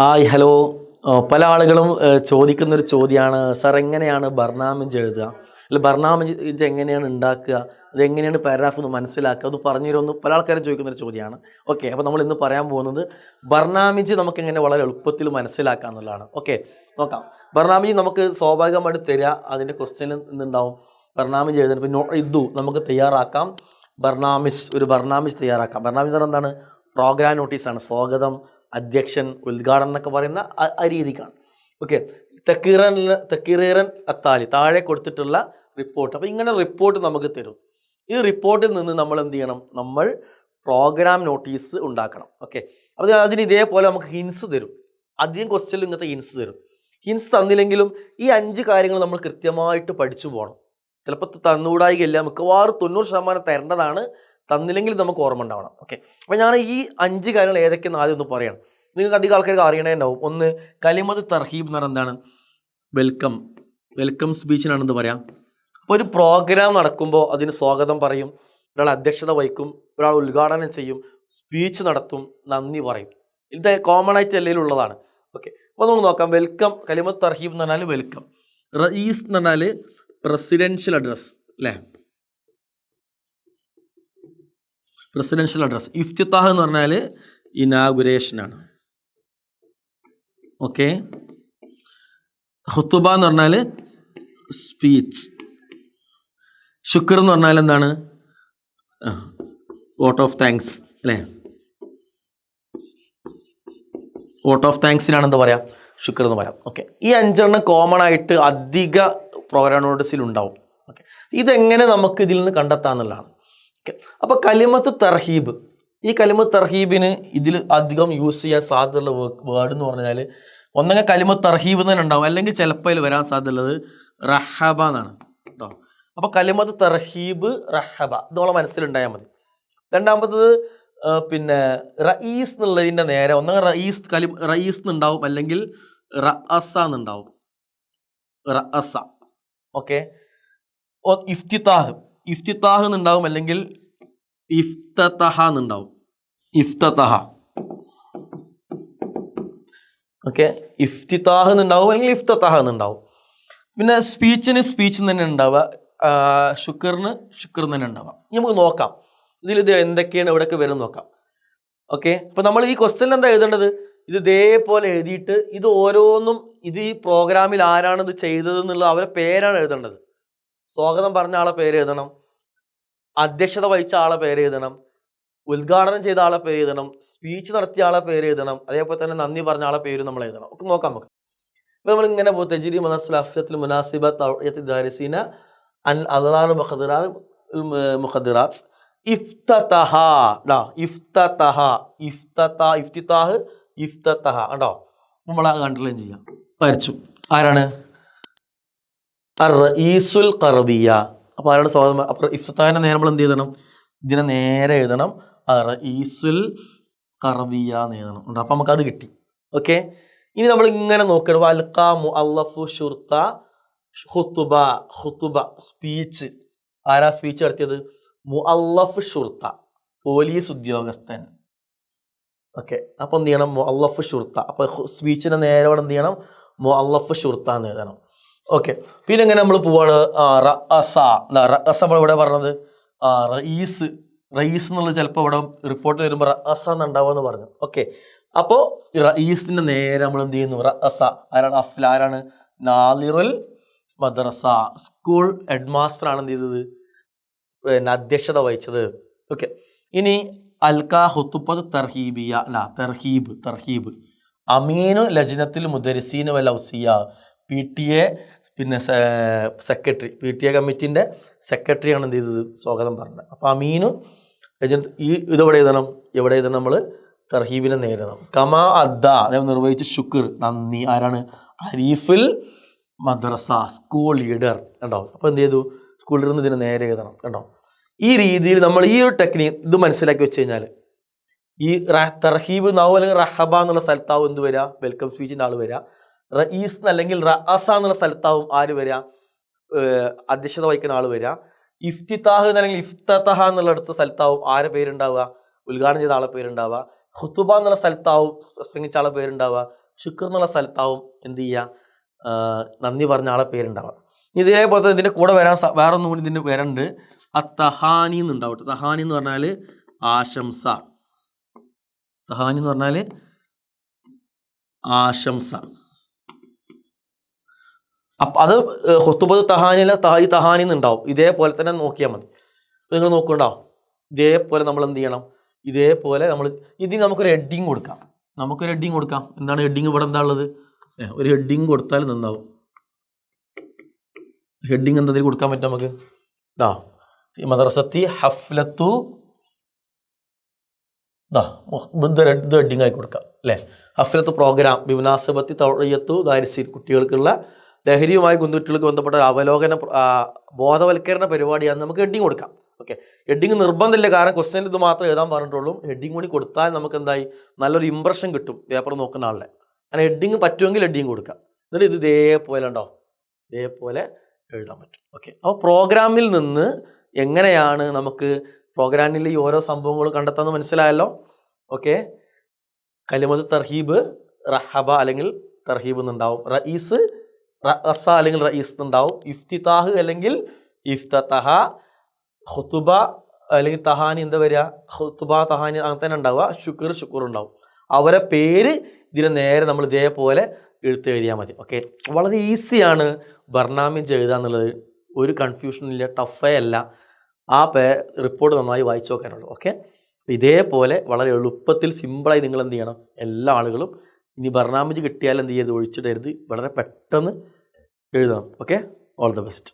Hi hello. പല ആളുകളും ചോദിക്കുന്ന ഒരു ചോദ്യമാണ് സാർ എങ്ങനെയാണ് ബർണാമിജ് എഴുതുക? അല്ല ബർണാമിജ് എങ്ങനെയാണ് ഉണ്ടാക്കുക? അത് എങ്ങനെയാണ് പാരാഗ്രാഫ് ഒന്ന് മനസ്സിലാക്കുക? അത് പറഞ്ഞു തരുമെന്ന് പല ആൾക്കാരും ചോദിക്കുന്ന ഒരു ചോദ്യമാണ് ഓക്കെ അപ്പോൾ നമ്മൾ ഇന്ന് പറയാൻ പോകുന്നത് ബർണാമിജ് നമുക്ക് എങ്ങനെ വളരെ എളുപ്പത്തിൽ മനസ്സിലാക്കാം എന്നുള്ളതാണ്. ഓക്കെ നോക്കാം. ബർണാമിജ് നമുക്ക് സ്വാഭാവികമായിട്ട് തരിക അതിന്റെ ക്വസ്റ്റ്യൻ എന്തുണ്ടാവും? ബർണാമിജ് എഴുതുന്നത് പിന്നെ ഇതു നമുക്ക് തയ്യാറാക്കാം. ബർണാമിസ് ഒരു ബർണാമിസ് തയ്യാറാക്കാം. ബർണാമിസ് എന്താണ് പ്രോഗ്രാം നോട്ടീസാണ് സ്വാഗതം. അധ്യക്ഷൻ ഉദ്ഘാടനം എന്നൊക്കെ പറയുന്ന ആ- രീതിക്കാണ്. ഓക്കെ തെക്കീറൻ തെക്കീറേറൻ അത്താലി താഴെ കൊടുത്തിട്ടുള്ള റിപ്പോർട്ട് അപ്പോൾ ഇങ്ങനെ റിപ്പോർട്ട് നമുക്ക് തരും. ഈ റിപ്പോർട്ടിൽ നിന്ന് നമ്മൾ എന്ത് ചെയ്യണം? നമ്മൾ പ്രോഗ്രാം നോട്ടീസ് ഉണ്ടാക്കണം. ഓക്കെ അത് അതിന് ഇതേപോലെ നമുക്ക് ഹിൻസ് തരും. അധികം ക്വസ്റ്റ്യനിൽ ഇങ്ങനത്തെ ഹിൻസ് തരും. ഹിൻസ് തന്നില്ലെങ്കിലും ഈ അഞ്ച് കാര്യങ്ങൾ നമ്മൾ കൃത്യമായിട്ട് പഠിച്ചു പോകണം. ചിലപ്പോൾ തന്നുകൂടായികയില്ല മിക്കവാറും തൊണ്ണൂറ് ശതമാനം തരേണ്ടതാണ് തന്നില്ലെങ്കിൽ നമുക്ക് ഓർമ്മ ഉണ്ടാവണം. ഓക്കെ അപ്പോൾ ഞാൻ ഈ അഞ്ച് കാര്യങ്ങൾ ഏതൊക്കെയെന്ന് ആദ്യം ഒന്ന് പറയണം. നിങ്ങൾക്ക് അധികം ആൾക്കാർക്ക് അറിയണേണ്ടാവും. ഒന്ന് കലിമത് തർഹീബ് എന്ന് പറഞ്ഞാൽ എന്താണ്? വെൽക്കം വെൽക്കം സ്പീച്ചിനാണ് എന്ത് പറയാം? അപ്പോൾ ഒരു പ്രോഗ്രാം നടക്കുമ്പോൾ അതിന് സ്വാഗതം പറയും. ഒരാൾ അധ്യക്ഷത വഹിക്കും. ഒരാൾ ഉദ്ഘാടനം ചെയ്യും. സ്പീച്ച് നടത്തും. നന്ദി പറയും. ഇത് കോമൺ ആയിട്ട് എല്ലാം ഉള്ളതാണ്. ഓക്കെ അപ്പോൾ നമുക്ക് നോക്കാം. വെൽക്കം കലിമത് തർഹീബ് എന്ന് പറഞ്ഞാൽ വെൽക്കം റയീസ് എന്ന് പറഞ്ഞാൽ പ്രസിഡൻഷ്യൽ അഡ്രസ് അല്ലേ? പ്രസിഡൻഷ്യൽ അഡ്രസ് ഇഫ്തിത്താഹ് എന്ന് പറഞ്ഞാൽ ഇനാഗുരേഷനാണ്. ഓക്കെ? ഹുത്തുബ എന്ന് പറഞ്ഞാൽ സ്പീച്ച് ശുക്ർ എന്ന് പറഞ്ഞാൽ എന്താണ്? വോട്ട് ഓഫ് താങ്ക്സ് അല്ലേ? വോട്ട് ഓഫ് താങ്ക്സിനാണ് എന്താ പറയുക ശുക്ർ എന്ന് പറയാം. ഓക്കെ. ഈ അഞ്ചെണ്ണം കോമൺ ആയിട്ട് അധിക പ്രോഗ്രാം നോട്ടീസിൽ ഉണ്ടാവും ഓക്കെ. ഇതെങ്ങനെ നമുക്ക് ഇതിൽ നിന്ന് കണ്ടെത്താന്നുള്ളതാണ്. ഓക്കെ അപ്പോൾ കലിമത്ത് തർഹീബ്. ഈ കലിമത്ത് തർഹീബിന് ഇതിൽ അധികം യൂസ് ചെയ്യാൻ സാധ്യതയുള്ള വേർഡ് എന്ന് പറഞ്ഞാൽ ഒന്നെങ്കിൽ കലിമത്ത് തർഹീബ് തന്നെ ഉണ്ടാവും. അല്ലെങ്കിൽ ചിലപ്പോൾ അതിൽ വരാൻ സാധ്യതയുള്ളത് റഹബ എന്നാണ് കേട്ടോ അപ്പോൾ കലിമത്ത് തർഹീബ് റഹബ. ഇത് നമ്മളെ മനസ്സിലുണ്ടായാൽ മതി. രണ്ടാമത്തത് പിന്നെ റയീസ് എന്നുള്ളതിന്റെ നേരെ ഒന്നെങ്കിൽ റയീസ് കലി റയീസ് എന്നുണ്ടാവും അല്ലെങ്കിൽ റഅസ എന്നുണ്ടാവും. റഅസ. ഓക്കെ? ഇഫ്തിത്താഹ്. ഇഫ്തിത്താഹ് എന്നുണ്ടാവും അല്ലെങ്കിൽ ഇഫ്തതഹ എന്നുണ്ടാവും ഇഫ്തതഹ. ഓക്കെ? ഇഫ്തിതാഹ് എന്നുണ്ടാവും അല്ലെങ്കിൽ ഇഫ്തഹ എന്നുണ്ടാവും പിന്നെ സ്പീച്ചിന് സ്പീച്ച് തന്നെ ഉണ്ടാവുക. ഷുക്കറിന് ശുക്റിന് തന്നെ ഉണ്ടാവുക. ഇനി നമുക്ക് നോക്കാം. ഇതിൽ ഇത് എന്തൊക്കെയാണ് ഇവിടെയൊക്കെ വരും നോക്കാം. ഓക്കെ? അപ്പോൾ നമ്മൾ ഈ ക്വസ്റ്റ്യൻ എന്താ എഴുതേണ്ടത്? ഇത് ഇതേപോലെ എഴുതിയിട്ട് ഇത് ഓരോന്നും ഇത് ഈ പ്രോഗ്രാമിൽ ആരാണ് ഇത് ചെയ്തത് എന്നുള്ള അവരെ പേരാണ് എഴുതേണ്ടത്. സ്വാഗതം പറഞ്ഞ ആളെ പേര് എഴുതണം. അധ്യക്ഷത വഹിച്ച ആളെ പേര് എഴുതണം ഉദ്ഘാടനം ചെയ്ത ആളെ പേര് എഴുതണം സ്പീച്ച് നടത്തിയ ആളെ പേര് എഴുതണം അതേപോലെ തന്നെ നന്ദി പറഞ്ഞ ആളെ പേര് നമ്മൾ എഴുതണം. ഒക്കെ നോക്കാം നമുക്ക്. ഇപ്പൊ നമ്മൾ ഇങ്ങനെ പോകും തെജിരി മനസ്സിൽ അഫ്സത്തിൽ മുനാസിബ ദാരിസീന അൻ അദാർ മുഖദിറാത്ത് മുഖദിറാസ് ഇഫ്തഹ ഇഫ്തതഹ. ഇഫ്തത ഇഫ്തിതാഹ് ഇഫ്തഹ കണ്ടോ? നമ്മൾ കണ്ടർലൈൻ ചെയ്യാം വരച്ചു ആരാണ്? അർ ഈസുൽ കറബിയ അപ്പോൾ അയാളുടെ സ്വാഗതം അപ്പോൾ ഇഫ്താഹിന്റെ നേരെ നമ്മൾ എന്ത് ചെയ്യണം ഇതിനെ നേരെ എഴുതണം. ഈസുൽ കറവിയ എന്ന് എഴുതണം. ഉണ്ട്? അപ്പം നമുക്കത് കിട്ടി. ഓക്കെ? ഇനി നമ്മൾ ഇങ്ങനെ നോക്കണം. അൽക്കാമു അള്ളഫു ഷുർത്ത ഹുത്തുബ ഹുത്തുബ സ്പീച്ച്. ആരാ സ്പീച്ച് നടത്തിയത്? മുഅല്ലഫ് ഷുർത്ത പോലീസ് ഉദ്യോഗസ്ഥൻ. ഓക്കെ? അപ്പോൾ എന്ത് ചെയ്യണം? മുഅല്ലഫ് ഷുർത്ത അപ്പോൾ സ്പീച്ചിന്റെ നേരോടെ എന്ത് ചെയ്യണം? മുഅല്ലഫ് ഷുർത്ത എന്ന് എഴുതണം. ഓക്കെ പിന്നെ എങ്ങനെ നമ്മൾ പോവാണ് റഅസ റഅസ ഇവിടെ പറഞ്ഞത്? റയീസ്. റയീസ് എന്നുള്ളത് ചിലപ്പോൾ ഇവിടെ റിപ്പോർട്ട് വരുമ്പോൾ റഅസ എന്നുണ്ടാവുമെന്ന് പറഞ്ഞു. ഓക്കെ അപ്പോൾ റയീസിന്റെ നേരെ നമ്മൾ എന്ത് ചെയ്യുന്നു? റഅസ ആരാണ്? അഫ്ല. ആരാണ്? നാലിറുൽ മദ്രസ. സ്കൂൾ ഹെഡ് മാസ്റ്റർ ആണ് എന്ത് ചെയ്തത്? പിന്നെ അധ്യക്ഷത വഹിച്ചത്. ഓക്കെ ഇനി അൽക്കാ ഹുത്തുപ്പത് തർഹീബിയ. അല്ല തർഹീബ് തർഹീബ്. അമീനു ലജ്നത്തിൽ മുദരിസീൻ വൽ ഔസിയ. പി ടി എ പിന്നെ സെക്രട്ടറി പി ടി എ കമ്മിറ്റിന്റെ സെക്രട്ടറിയാണ് എന്ത് ചെയ്തത്? സ്വാഗതം പറഞ്ഞത്. അപ്പോൾ അമീനും ലജ്ന ഈ ഇതെവിടെ എഴുതണം? എവിടെ എഴുതണം നമ്മൾ തർഹീബിനെ നേരിടണം. കമാ അദ്ദ അദ്ദേഹം നിർവഹിച്ച ശുക്ർ നന്ദി. ആരാണ്? അരീഫുൽ മദ്രസ സ്കൂൾ ലീഡർ കണ്ടോ? അപ്പോൾ എന്ത് ചെയ്തു? സ്കൂൾ നിന്ന് ഇതിന് നേരെ എഴുതണം കണ്ടോ? ഈ രീതിയിൽ നമ്മൾ ഈ ഒരു ടെക്നിക്ക് ഇത് മനസ്സിലാക്കി വെച്ച് കഴിഞ്ഞാൽ ഈ തർഹീബ് നാവ് അല്ലെങ്കിൽ റഹബ എന്നുള്ള സ്ഥലത്താവും എന്ത് വരിക വെൽക്കം സ്പീച്ചിന്റെ ആൾ വരിക റഈസ് അല്ലെങ്കിൽ റഅസ എന്നുള്ള സ്ഥലത്താവും ആര് വരിക അധ്യക്ഷത വഹിക്കുന്ന ആൾ വരിക ഇഫ്തിത്താഹ് അല്ലെങ്കിൽ ഇഫ്തഹ എന്നുള്ള അടുത്ത സ്ഥലത്താവും ആരെ പേരുണ്ടാവുക? ഉദ്ഘാടനം ചെയ്ത ആളെ പേരുണ്ടാവുക. ഹുത്തുബ എന്നുള്ള സ്ഥലത്താവും പ്രസംഗിച്ച ആളെ പേരുണ്ടാവുക. ശുക്ർ എന്നുള്ള സ്ഥലത്താവും എന്ത് ചെയ്യുക? നന്ദി പറഞ്ഞ ആളെ പേരുണ്ടാവുക. ഇതേപോലെ തന്നെ ഇതിന്റെ കൂടെ വരാൻ വേറെ ഒന്നും കൂടി ഇതിന്റെ വരണ്ട്. ആ തഹാനി എന്നുണ്ടാവും തഹാനി എന്ന് പറഞ്ഞാൽ ആശംസ. തഹാനി എന്ന് പറഞ്ഞാൽ ആശംസ. അപ്പം അത് ഹൊത്തുബത്ത് തഹാനില തഹായി തഹാനി എന്നുണ്ടാവും ഇതേപോലെ തന്നെ നോക്കിയാൽ മതി. നിങ്ങൾ നോക്കുന്നുണ്ടോ? ഇതേപോലെ നമ്മൾ എന്ത് ചെയ്യണം? ഇതേപോലെ നമ്മൾ ഇതിന് നമുക്കൊരു ഹെഡിങ് കൊടുക്കാം. നമുക്കൊരു ഹെഡിങ് കൊടുക്കാം. എന്താണ് ഹെഡിങ് ഇവിടെ എന്താ ഉള്ളത്? ഒരു ഹെഡിങ് കൊടുത്താൽ നന്നാവും. ഹെഡിങ് എന്തെങ്കിലും കൊടുക്കാൻ പറ്റും നമുക്ക്? ഈ മദ്രസത്തി ഹഫ്ലത്തു ഹെഡിങ് ആയി കൊടുക്കാം അല്ലേ? ഹഫ്ലത്ത് പ്രോഗ്രാം ബിമുനാസബത്തി തൗഴയത്തു ദാരിസീൻ കുട്ടികൾക്കുള്ള ലഹരിയുമായി കുന്തുട്ടികൾക്ക് ബന്ധപ്പെട്ട അവലോകന ബോധവൽക്കരണ പരിപാടിയാണ് നമുക്ക് ഹെഡിങ് കൊടുക്കാം. ഓക്കെ ഹെഡിങ് നിർബന്ധമില്ല. കാരണം ക്വസ്റ്റ്യൻ ഇത് മാത്രമേ എഴുതാൻ പറഞ്ഞിട്ടുള്ളൂ. ഹെഡിങ് കൂടി കൊടുത്താൽ നമുക്ക് എന്തായി? നല്ലൊരു ഇമ്പ്രഷൻ കിട്ടും പേപ്പർ നോക്കുന്ന ആളിനെ. അങ്ങനെ ഹെഡിങ് പറ്റുമെങ്കിൽ ഹെഡിങ് കൊടുക്കാം. എന്നിട്ട് ഇത് ഇതേപോലെ ഉണ്ടോ ഇതേപോലെ എഴുതാൻ പറ്റും. ഓക്കെ അപ്പോൾ പ്രോഗ്രാമിൽ നിന്ന് എങ്ങനെയാണ് നമുക്ക് പ്രോഗ്രാമിൽ ഈ ഓരോ സംഭവങ്ങളും കണ്ടെത്താമെന്ന് മനസ്സിലായല്ലോ? ഓക്കെ കലിമത് തർഹീബ് റഹബ അല്ലെങ്കിൽ തർഹീബ് എന്നുണ്ടാവും. റഈസ് റഅസ അല്ലെങ്കിൽ റഈസ് ഉണ്ടാവും ഇഫ്തിതാഹ് അല്ലെങ്കിൽ ഇഫ്തതഹ ഹുത്തുബ അല്ലെങ്കിൽ തഹാനി എന്താ വരിക? ഹുത്തുബ തഹാനി അങ്ങനെ തന്നെ ഉണ്ടാവുക. ശുക്ർ ശുക്ർ ഉണ്ടാവും. അവരെ പേര് ഇതിന് നേരെ നമ്മൾ ഇതേപോലെ എഴുത്ത് എഴുതിയാൽ മതി. ഓക്കെ വളരെ ഈസിയാണ് ബർണാമി എഴുതുക എന്നുള്ളത്. ഒരു കൺഫ്യൂഷനില്ല ടഫേ അല്ല. ആ പേ റിപ്പോർട്ട് നന്നായി വായിച്ചു നോക്കാനുള്ളൂ. ഓക്കെ ഇതേപോലെ വളരെ എളുപ്പത്തിൽ സിമ്പിളായി നിങ്ങൾ എന്ത് ചെയ്യണം? എല്ലാ ആളുകളും ഇനി ബർണാമിജ് കിട്ടിയാൽ എന്ത് ചെയ്ത് ഒഴിച്ചിടരുത്. വളരെ പെട്ടെന്ന് എഴുതണം. Okay all the best